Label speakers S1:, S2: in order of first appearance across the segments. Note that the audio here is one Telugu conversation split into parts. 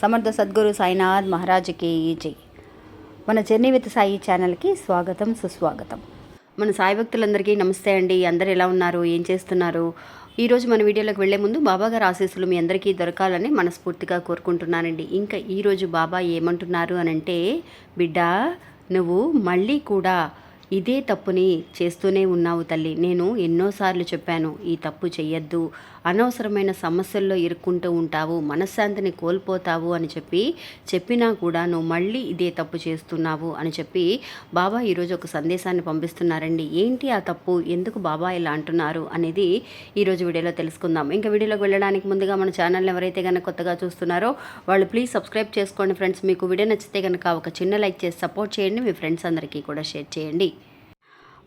S1: సమర్థ సద్గురు సాయినాథ్ మహారాజుకి జై. మన జర్నీ విత్ సాయి ఛానల్కి స్వాగతం సుస్వాగతం. మన సాయి భక్తులందరికీ నమస్తే అండి. అందరు ఎలా ఉన్నారు? ఏం చేస్తున్నారు? ఈరోజు మన వీడియోలోకి వెళ్ళే ముందు బాబా గారు ఆశీస్సులు మీ అందరికీ దొరకాలని మనస్ఫూర్తిగా కోరుకుంటున్నానండి. ఇంకా ఈరోజు బాబా ఏమంటున్నారు అని అంటే బిడ్డ నువ్వు మళ్ళీ కూడా ఇదే తప్పుని చేస్తూనే ఉన్నావు తల్లి. నేను ఎన్నోసార్లు చెప్పాను ఈ తప్పు చెయ్యొద్దు. అనవసరమైన సమస్యల్లో ఇరుక్కుంటూ ఉంటావు మనశ్శాంతిని కోల్పోతావు అని చెప్పి చెప్పినా కూడా నువ్వు మళ్ళీ ఇదే తప్పు చేస్తున్నావు అని చెప్పి బాబా ఈరోజు ఒక సందేశాన్ని పంపిస్తున్నారండి. ఏంటి ఆ తప్పు? ఎందుకు బాబా ఇలా అంటున్నారు? అనేది ఈరోజు వీడియోలో తెలుసుకుందాం. ఇంకా వీడియోలోకి వెళ్ళడానికి ముందుగా మన ఛానల్ ఎవరైతే కనుక కొత్తగా చూస్తున్నారో వాళ్ళు ప్లీజ్ సబ్స్క్రైబ్ చేసుకోండి ఫ్రెండ్స్. మీకు వీడియో నచ్చితే కనుక ఒక చిన్న లైక్ చేసి సపోర్ట్ చేయండి. మీ ఫ్రెండ్స్ అందరికీ కూడా షేర్ చేయండి.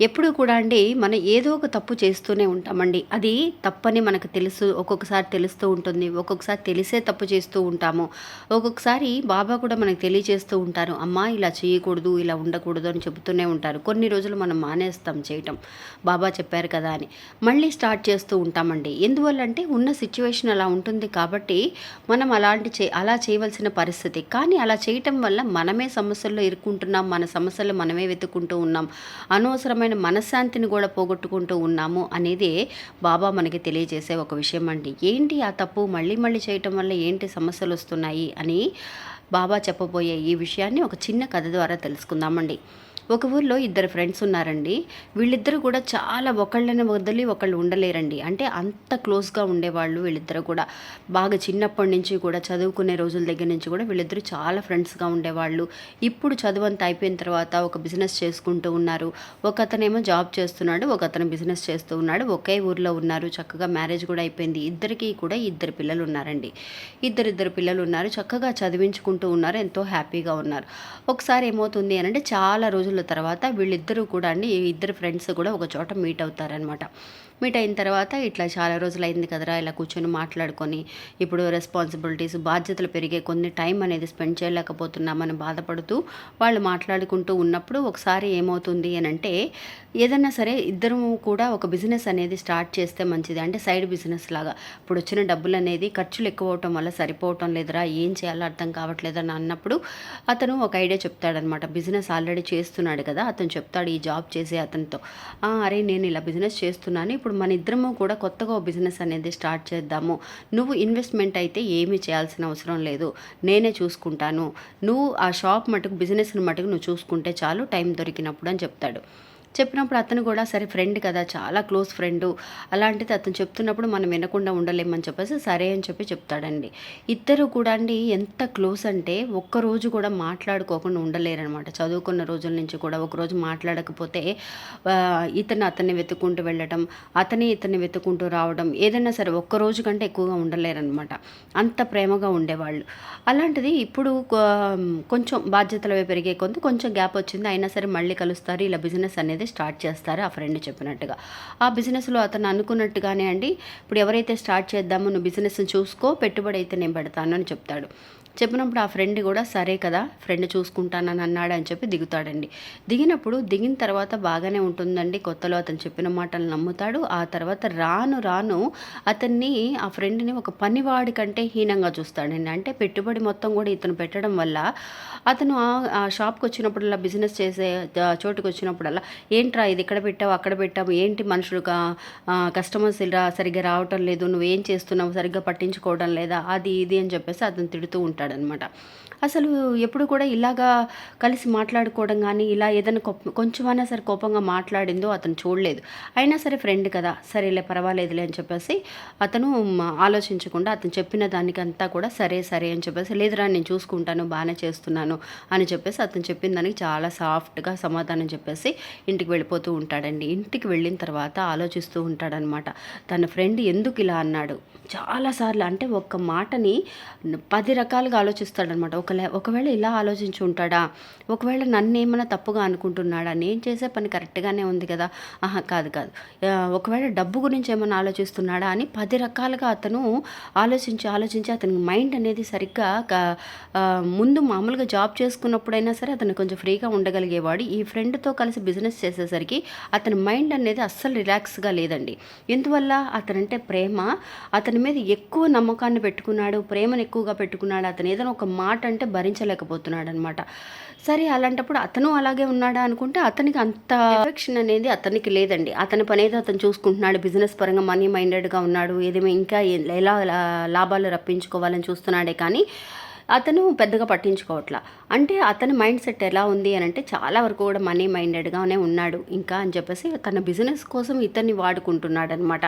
S1: ఎప్పుడు కూడా అండి మనం ఏదో ఒక తప్పు చేస్తూనే ఉంటామండి. అది తప్పని మనకు తెలుసు ఒక్కొక్కసారి తెలుస్తూ ఉంటుంది ఒక్కొక్కసారి తెలిసే తప్పు చేస్తూ ఉంటాము. ఒక్కొక్కసారి బాబా కూడా మనకు తెలియజేస్తూ ఉంటారు అమ్మా ఇలా చేయకూడదు ఇలా ఉండకూడదు అని చెబుతూనే ఉంటారు. కొన్ని రోజులు మనం మానేస్తాం చేయటం. బాబా చెప్పారు కదా అని. మళ్ళీ స్టార్ట్ చేస్తూ ఉంటామండి. ఎందువల్ల అంటే ఉన్న సిచ్యువేషన్ అలా ఉంటుంది కాబట్టి మనం అలాంటి చే అలా చేయవలసిన పరిస్థితి. కానీ అలా చేయటం వల్ల మనమే సమస్యల్లో ఇరుక్కుంటున్నాం మన సమస్యలు మనమే వెతుక్కుంటూ ఉన్నాం. అనవసరమైన మనశ్శాంతిని కూడా పోగొట్టుకుంటూ ఉన్నాము అనేది బాబా మనకి తెలియజేసే ఒక విషయం అండి. ఏంటి ఆ తప్పు? మళ్ళీ మళ్ళీ చేయటం వల్ల ఏంటి సమస్యలు వస్తున్నాయి అని బాబా చెప్పబోయే ఈ విషయాన్ని ఒక చిన్న కథ ద్వారా తెలుసుకుందామండి. ఒక ఊర్లో ఇద్దరు ఫ్రెండ్స్ ఉన్నారండి. వీళ్ళిద్దరూ కూడా చాలా ఒకళ్ళని వదిలి ఒకళ్ళు ఉండలేరండి. అంటే అంత క్లోజ్గా ఉండేవాళ్ళు వీళ్ళిద్దరు కూడా. బాగా చిన్నప్పటి నుంచి కూడా చదువుకునే రోజుల దగ్గర నుంచి కూడా వీళ్ళిద్దరూ చాలా ఫ్రెండ్స్గా ఉండేవాళ్ళు. ఇప్పుడు చదువు అంతా అయిపోయిన తర్వాత ఒక బిజినెస్ చేసుకుంటూ ఉన్నారు. ఒక అతనేమో జాబ్ చేస్తున్నాడు ఒక అతను బిజినెస్ చేస్తూ ఉన్నాడు. ఒకే ఊర్లో ఉన్నారు. చక్కగా మ్యారేజ్ కూడా అయిపోయింది. ఇద్దరికి కూడా ఇద్దరు పిల్లలు ఉన్నారండి. ఇద్దరిద్దరు పిల్లలు ఉన్నారు. చక్కగా చదివించుకుంటూ ఉన్నారు. ఎంతో హ్యాపీగా ఉన్నారు. ఒకసారి ఏమవుతుంది అని అంటే చాలా రోజుల తర్వాత వీళ్ళిద్దరూ కూడా అండి ఇద్దరు ఫ్రెండ్స్ కూడా ఒక చోట మీట్ అవుతారనమాట మీట్ అయిన తర్వాత ఇట్లా చాలా రోజులు అయింది కదరా ఇలా కూర్చొని మాట్లాడుకొని ఇప్పుడు రెస్పాన్సిబిలిటీస్ బాధ్యతలు పెరిగే కొన్ని టైం అనేది స్పెండ్ చేయలేకపోతున్నామని బాధపడుతూ వాళ్ళు మాట్లాడుకుంటూ ఉన్నప్పుడు ఒకసారి ఏమవుతుంది అని అంటే ఏదన్నా సరే ఇద్దరం కూడా ఒక బిజినెస్ అనేది స్టార్ట్ చేస్తే మంచిది. అంటే సైడ్ బిజినెస్ లాగా ఇప్పుడు వచ్చిన డబ్బులు అనేది ఖర్చులు ఎక్కువ అవటం వల్ల సరిపోవటం లేదురా ఏం చేయాలో అర్థం కావట్లేదని అన్నప్పుడు అతను ఒక ఐడియా చెప్తాడనమాట బిజినెస్ ఆల్రెడీ చేస్తున్నాడు కదా అతను చెప్తాడు ఈ జాబ్ చేసే అతనితో. "ఆ, అరే నేను ఇలా బిజినెస్ చేస్తున్నాను ఇప్పుడు మన ఇద్దరము కూడా కొత్తగా బిజినెస్ అనేది స్టార్ట్ చేద్దాము. నువ్వు ఇన్వెస్ట్మెంట్ అయితే ఏమీ చేయాల్సిన అవసరం లేదు నేనే చూసుకుంటాను. నువ్వు ఆ షాప్ మటుకు బిజినెస్ మటుకు నువ్వు చూసుకుంటే చాలు టైం దొరికినప్పుడు అని చెప్తాడు. చెప్పినప్పుడు అతను కూడా సరే ఫ్రెండ్ కదా చాలా క్లోజ్ ఫ్రెండ్ అలాంటిది అతను చెప్తున్నప్పుడు మనం వినకుండా ఉండలేమని చెప్పేసి సరే అని చెప్పి చెప్తాడండి. ఇద్దరు కూడా అండి ఎంత క్లోజ్ అంటే ఒక్కరోజు కూడా మాట్లాడుకోకుండా ఉండలేరనమాట చదువుకున్న రోజుల నుంచి కూడా ఒకరోజు మాట్లాడకపోతే ఇతను అతన్ని వెతుక్కుంటూ వెళ్ళటం అతని ఇతన్ని వెతుక్కుంటూ రావడం ఏదైనా సరే ఒక్క రోజు కంటే ఎక్కువగా ఉండలేరనమాట అంత ప్రేమగా ఉండేవాళ్ళు. అలాంటిది ఇప్పుడు కొంచెం బాధ్యతలు పెరిగే కొంత కొంచెం గ్యాప్ వచ్చింది అయినా సరే మళ్ళీ కలుస్తారు ఇలా బిజినెస్ అనేది స్టార్ట్ చేస్తారు ఆ ఫ్రెండ్ చెప్పినట్టుగా. ఆ బిజినెస్లో అతను అనుకున్నట్టుగానే అండి ఇప్పుడు ఎవరైతే స్టార్ట్ చేద్దామో నువ్వు బిజినెస్ చూసుకో పెట్టుబడి అయితే నేను పెడతాను అని చెప్తాడు. చెప్పినప్పుడు ఆ ఫ్రెండ్ కూడా సరే కదా ఫ్రెండ్ చూసుకుంటానని అన్నాడు అని చెప్పి దిగుతాడండి. దిగినప్పుడు దిగిన తర్వాత బాగానే ఉంటుందండి. కొత్తలో అతను చెప్పిన మాటలు నమ్ముతాడు. ఆ తర్వాత రాను రాను అతన్ని ఆ ఫ్రెండ్ని ఒక పనివాడి కంటే హీనంగా చూస్తాడండి. అంటే పెట్టుబడి మొత్తం కూడా ఇతను పెట్టడం వల్ల అతను ఆ- షాప్కి వచ్చినప్పుడల్లా బిజినెస్ చేసే చోటుకు చోటుకి వచ్చినప్పుడల్లా ఏంట్రా ఇది ఇక్కడ పెట్టావు అక్కడ పెట్టావు ఏంటి మనుషులు కస్టమర్స్ ఇలా సరిగ్గా రావటం లేదు నువ్వు ఏం చేస్తున్నావు సరిగ్గా పట్టించుకోవడం లేదా అది ఇది అని చెప్పేసి అతను తిడుతూ ఉంటాడు. ఉంటాడనమాట అసలు ఎప్పుడు కూడా ఇలాగా కలిసి మాట్లాడుకోవడం కానీ ఇలా ఏదైనా కొప్- కొంచెమైనా సరే కోపంగా మాట్లాడిందో అతను చూడలేదు. అయినా సరే ఫ్రెండ్ కదా సరేలే పర్వాలేదులే అని చెప్పేసి అతను ఆలోచించకుండా అతను చెప్పిన దానికంతా కూడా సరే సరే అని చెప్పేసి లేదురా నేను చూసుకుంటాను బాగానే చేస్తున్నాను అని చెప్పేసి అతను చెప్పిన దానికి చాలా సాఫ్ట్గా సమాధానం చెప్పేసి ఇంటికి వెళ్ళిపోతూ ఉంటాడండి. ఇంటికి వెళ్ళిన తర్వాత ఆలోచిస్తూ ఉంటాడనమాట. తన ఫ్రెండ్ ఎందుకు ఇలా అన్నాడు? చాలాసార్లు అంటే ఒక్క మాటని పది రకాలుగా రకాలుగా ఆలోచిస్తాడనమాట. ఒకలే ఒకవేళ ఇలా ఆలోచించి ఉంటాడా? ఒకవేళ నన్ను ఏమైనా తప్పుగా అనుకుంటున్నాడా? నేను చేసే పని కరెక్ట్గానే ఉంది కదా? ఆహా కాదు కాదు. ఒకవేళ డబ్బు గురించి ఏమైనా ఆలోచిస్తున్నాడా అని పది రకాలుగా అతను ఆలోచించి ఆలోచించి అతని మైండ్ అనేది సరిగ్గా ముందు మామూలుగా జాబ్ చేసుకున్నప్పుడైనా సరే అతను కొంచెం ఫ్రీగా ఉండగలిగేవాడు. ఈ ఫ్రెండ్తో కలిసి బిజినెస్ చేసేసరికి అతని మైండ్ అనేది అస్సలు రిలాక్స్గా లేదండి. ఎందువల్ల? అతనంటే ప్రేమ. అతని మీద ఎక్కువ నమ్మకాన్ని పెట్టుకున్నాడు ప్రేమను ఎక్కువగా పెట్టుకున్నాడు అతను ఏదైనా ఒక మాట అంటే భరించలేకపోతున్నాడు అనమాట సరే అలాంటప్పుడు అతను అలాగే ఉన్నాడా అనుకుంటే అతనికి అంత ఎఫెక్షన్ అనేది అతనికి లేదండి. అతని పని ఏదో అతను చూసుకుంటున్నాడు బిజినెస్ పరంగా మనీ మైండెడ్గా ఉన్నాడు ఏదేమో ఇంకా ఎలా లా- లాభాలు రప్పించుకోవాలని చూస్తున్నాడే కానీ అతను పెద్దగా పట్టించుకోవట్లా. అంటే అతని మైండ్ సెట్ ఎలా ఉంది అని అంటే చాలా వరకు కూడా మనీ మైండెడ్గానే ఉన్నాడు. ఇంకా అని చెప్పేసి తన బిజినెస్ కోసం ఇతన్ని వాడుకుంటున్నాడు అనమాట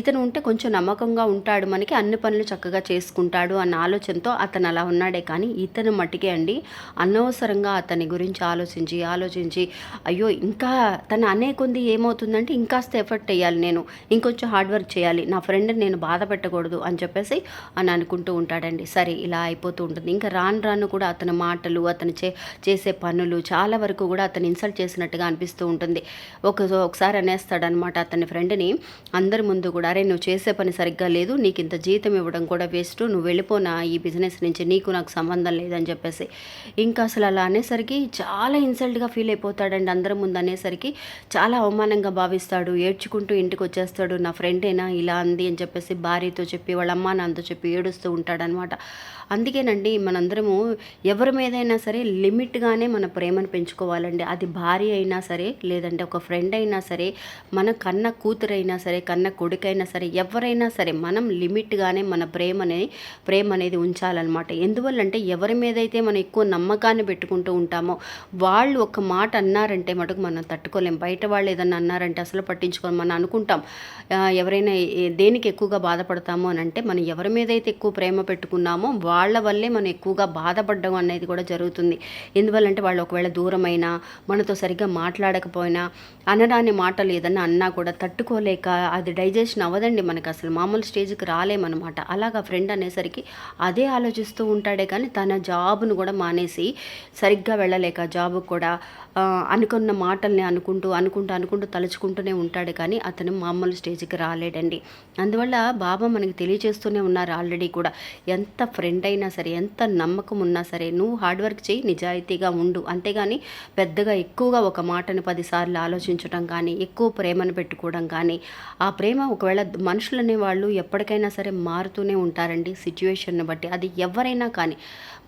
S1: ఇతను ఉంటే కొంచెం నమ్మకంగా ఉంటాడు మనకి అన్ని పనులు చక్కగా చేసుకుంటాడు అన్న ఆలోచనతో అతను అలా ఉన్నాడే. కానీ ఇతను మట్టికే అండి అనవసరంగా అతని గురించి ఆలోచించి ఆలోచించి అయ్యో ఇంకా తను అనే కొంది ఏమవుతుందంటే ఇంకాస్త ఎఫర్ట్ వేయాలి నేను ఇంకొంచెం హార్డ్ వర్క్ చేయాలి నా ఫ్రెండ్ని నేను బాధ పెట్టకూడదు అని చెప్పేసి అని అనుకుంటూ ఉంటాడండి. సరే ఇలా అయిపోతూ ఉంటుంది. ఇంకా రాను రాను కూడా అతని మాటలు అతను చే చేసే పనులు చాలా వరకు కూడా అతను ఇన్సల్ట్ చేసినట్టుగా అనిపిస్తూ ఉంటుంది. ఒక ఒకసారి అనేస్తాడనమాట అతని ఫ్రెండ్ని అందరి ముందు కూడా అరే నువ్వు చేసే పని సరిగ్గా లేదు నీకు ఇంత జీతం ఇవ్వడం కూడా వేస్ట్ నువ్వు వెళ్ళిపోనా ఈ బిజినెస్ నుంచి నీకు నాకు సంబంధం లేదని చెప్పేసి. ఇంకా అసలు అలా అనేసరికి చాలా ఇన్సల్ట్గా ఫీల్ అయిపోతాడండి అందరి ముందు అనేసరికి. చాలా అవమానంగా భావిస్తాడు ఏడ్చుకుంటూ ఇంటికి వచ్చేస్తాడు నా ఫ్రెండేనా ఇలా అంది అని చెప్పేసి భార్యతో చెప్పి వాళ్ళ అమ్మ నాన్నతో చెప్పి ఏడుస్తూ ఉంటాడనమాట అందుకేనండి మనందరము ఎవరి మీదైనా సరే లిమిట్గానే మన ప్రేమను పెంచుకోవాలండి. అది భార్య అయినా సరే లేదంటే ఒక ఫ్రెండ్ అయినా సరే మన కన్న కూతురైనా సరే కన్న కొడుకైనా సరే ఎవరైనా సరే మనం లిమిట్గానే మన ప్రేమని ప్రేమ అనేది ఉంచాలన్నమాట. ఎందువల్లంటే ఎవరి మీదైతే మనం ఎక్కువ నమ్మకాన్ని పెట్టుకుంటూ ఉంటామో వాళ్ళు ఒక మాట అన్నారంటే మటుకు మనం తట్టుకోలేం. బయట వాళ్ళు ఏదన్నా అన్నారంటే అసలు పట్టించుకోం. మనం అనుకుంటాం ఎవరైనా దేనికి ఎక్కువగా బాధపడతామో అని అంటే మనం ఎవరి మీద అయితే ఎక్కువ ప్రేమ పెట్టుకున్నామో వాళ్ళ వల్లే మనం ఎక్కువగా బాధపడడం అనేది కూడా జరుగుతుంది. ఎందువల్లంటే వాళ్ళు ఒకవేళ దూరమైనా మనతో సరిగ్గా మాట్లాడకపోయినా అనరాని మాటలు ఏదన్నా అన్నా కూడా తట్టుకోలేక అది డైజెషన్ అవ్వదండి మనకు అసలు. మామూలు స్టేజ్కి రాలేమన్నమాట. అలాగా ఫ్రెండ్ అనేసరికి అదే ఆలోచిస్తూ ఉంటాడే కానీ తన జాబ్ను కూడా మానేసి సరిగ్గా వెళ్ళలేక జాబ్ కూడా అనుకున్న మాటల్ని అనుకుంటూ అనుకుంటూ అనుకుంటూ తలుచుకుంటూనే ఉంటాడు కానీ అతను మామూలు స్టేజ్కి రాలేడండి. అందువల్ల బాబా మనకి తెలియజేస్తూనే ఉన్నారు ఆల్రెడీ కూడా. ఎంత ఫ్రెండ్ అయినా సరే ఎంత నమ్మకం ఉన్నా సరే నువ్వు హార్డ్ వర్క్ చేయి నిజాయితీగా ఉండు. అంతేగాని పెద్దగా ఎక్కువగా ఒక మాటను పదిసార్లు ఆలోచించడం కానీ ఎక్కువ ప్రేమను పెట్టుకోవడం కానీ ఆ ప్రేమ ఒకవేళ మనుషులు అనేవాళ్ళు ఎప్పటికైనా సరే మారుతూనే ఉంటారండి సిచ్యువేషన్ను బట్టి. అది ఎవరైనా కానీ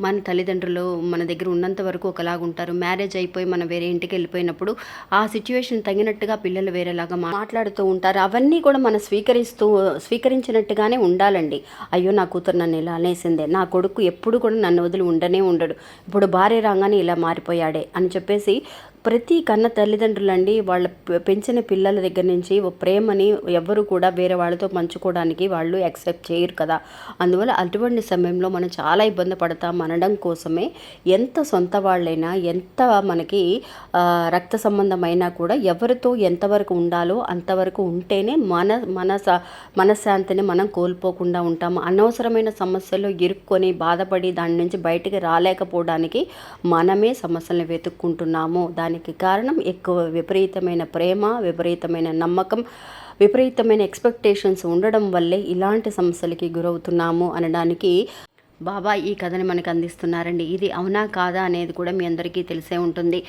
S1: మన తల్లిదండ్రులు మన దగ్గర ఉన్నంత వరకు ఒకలాగా ఉంటారు మ్యారేజ్ అయిపోయి మనం వేరే ఇంటికి వెళ్ళిపోయినప్పుడు ఆ సిచ్యువేషన్ తగినట్టుగా పిల్లలు వేరేలాగా మాట్లాడుతూ ఉంటారు. అవన్నీ కూడా మనం స్వీకరిస్తూ స్వీకరించినట్టుగానే ఉండాలండి. అయ్యో నా కూతురు నన్ను ఇలా అనేసిందే. నా కొడుకు ఎప్పుడు కూడా నన్ను వదిలి ఉండనే ఉండడు. ఇప్పుడు భార్య రాగానే ఇలా మారిపోయాడే అని చెప్పేసి ప్రతి కన్న తల్లిదండ్రులండి వాళ్ళ పెంచిన పిల్లల దగ్గర నుంచి ఓ ప్రేమని ఎవరు కూడా వేరే వాళ్ళతో పంచుకోవడానికి వాళ్ళు యాక్సెప్ట్ చేయరు కదా. అందువల్ల అటువంటి సమయంలో మనం చాలా ఇబ్బంది పడతాం అనడం కోసమే ఎంత సొంత వాళ్ళైనా ఎంత మనకి రక్త సంబంధమైనా కూడా ఎవరితో ఎంతవరకు ఉండాలో అంతవరకు ఉంటేనే మన మన మనశ్శాంతిని మనం కోల్పోకుండా ఉంటాము అనవసరమైన సమస్యలు ఇరుక్కొని బాధపడి దాని నుంచి బయటికి రాలేకపోవడానికి మనమే సమస్యలను వెతుక్కుంటున్నాము. దాని దానికి కారణం ఎక్కువ విపరీతమైన ప్రేమ విపరీతమైన నమ్మకం విపరీతమైన ఎక్స్పెక్టేషన్స్ ఉండడం వల్లే ఇలాంటి సమస్యలకి గురవుతున్నాము అనడానికి బాబా ఈ కథని మనకు అందిస్తున్నారండి. ఇది అవునా కాదా అనేది కూడా మీ అందరికీ తెలిసే ఉంటుంది.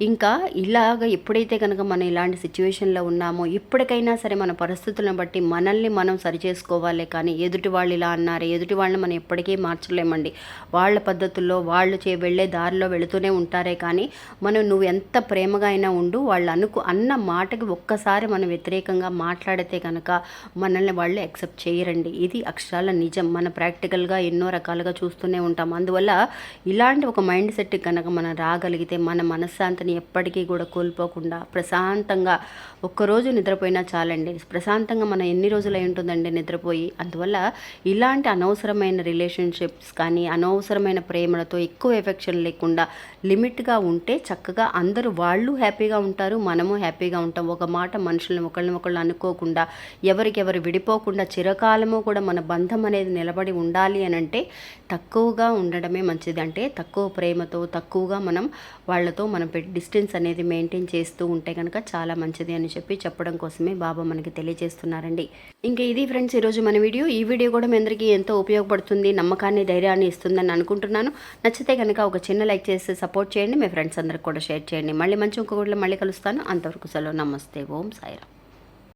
S1: ఇంకా ఇలాగ ఎప్పుడైతే కనుక మనం ఇలాంటి సిచ్యువేషన్లో ఉన్నామో ఇప్పటికైనా సరే మన పరిస్థితులను బట్టి మనల్ని మనం సరిచేసుకోవాలి కానీ ఎదుటి వాళ్ళు ఇలా అన్నారు ఎదుటి వాళ్ళని మనం ఎప్పటికీ మార్చలేమండి. వాళ్ళ పద్ధతుల్లో వాళ్ళు చే వెళ్ళే దారిలో వెళుతూనే ఉంటారే కానీ మనం నువ్వు ఎంత ప్రేమగా అయినా ఉండు వాళ్ళు అనుకు అన్న మాటకి ఒక్కసారి మనం వ్యతిరేకంగా మాట్లాడితే కనుక మనల్ని వాళ్ళు యాక్సెప్ట్ చేయరండి. ఇది అక్షరాల నిజం. మన ప్రాక్టికల్గా ఎన్నో రకాలుగా చూస్తూనే ఉంటాం. అందువల్ల ఇలాంటి ఒక మైండ్ సెట్ కనుక మనం రాగలిగితే మన మనశ్శాంతి ప్రశాంతని ఎప్పటికీ కూడా కోల్పోకుండా ప్రశాంతంగా ఒక్కరోజు నిద్రపోయినా చాలండి. ప్రశాంతంగా మనం ఎన్ని రోజులు అయి ఉంటుందండి నిద్రపోయి? అందువల్ల ఇలాంటి అనవసరమైన రిలేషన్షిప్స్ కానీ అనవసరమైన ప్రేమలతో ఎక్కువ ఎఫెక్షన్ లేకుండా లిమిట్గా ఉంటే చక్కగా అందరూ వాళ్ళు హ్యాపీగా ఉంటారు మనము హ్యాపీగా ఉంటాం. ఒక మాట మనుషులను ఒకళ్ళని ఒకళ్ళు అనుకోకుండా ఎవరికెవరు విడిపోకుండా చిరకాలము కూడా మన బంధం అనేది నిలబడి ఉండాలి అని అంటే తక్కువగా ఉండడమే మంచిది. అంటే తక్కువ ప్రేమతో తక్కువగా మనం వాళ్ళతో మనం పెట్టి డిస్టెన్స్ అనేది మెయింటైన్ చేస్తూ ఉంటే కనుక చాలా మంచిది అని చెప్పి చెప్పడం కోసమే బాబా మనకి తెలియజేస్తున్నారండి. ఇంకా ఇది ఫ్రెండ్స్ ఈరోజు మన వీడియో. ఈ వీడియో కూడా మీ అందరికీ ఎంతో ఉపయోగపడుతుంది నమ్మకాన్ని ధైర్యాన్ని ఇస్తుందని అనుకుంటున్నాను. నచ్చితే కనుక ఒక చిన్న లైక్ చేసి సపోర్ట్ చేయండి. మీ ఫ్రెండ్స్ అందరికి కూడా షేర్ చేయండి. మళ్ళీ మంచి ఇంకొకటిలో మళ్ళీ కలుస్తాను. అంతవరకు సెలవు. నమస్తే. ఓం సాయిరామ్.